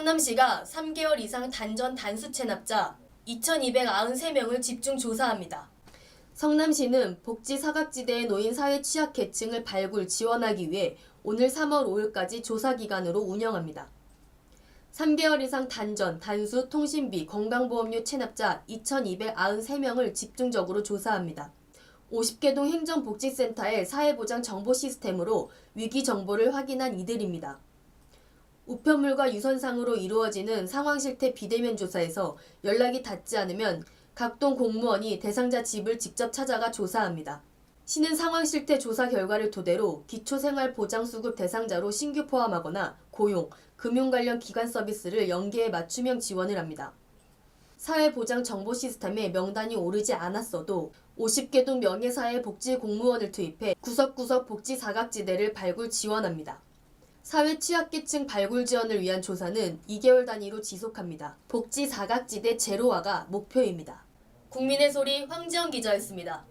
성남시가 3개월 이상 단전 단수 체납자 2,293명을 집중 조사합니다. 성남시는 복지 사각지대에 놓인 사회 취약 계층을 발굴 지원하기 위해 오늘 3월 5일까지 조사 기간으로 운영합니다. 3개월 이상 단전, 단수, 통신비, 건강보험료 체납자 2,293명을 집중적으로 조사합니다. 50개동 행정복지센터의 사회보장 정보 시스템으로 위기 정보를 확인한 이들입니다. 우편물과 유선상으로 이루어지는 상황실태 비대면 조사에서 연락이 닿지 않으면 각동 공무원이 대상자 집을 직접 찾아가 조사합니다. 시는 상황실태 조사 결과를 토대로 기초생활보장수급 대상자로 신규 포함하거나 고용, 금융 관련 기관 서비스를 연계해 맞춤형 지원을 합니다. 사회보장 정보 시스템에 명단이 오르지 않았어도 50개 동 명예사회 복지 공무원을 투입해 구석구석 복지 사각지대를 발굴 지원합니다. 사회 취약계층 발굴 지원을 위한 조사는 2개월 단위로 지속합니다. 복지 사각지대 제로화가 목표입니다. 국민의 소리 황지영 기자였습니다.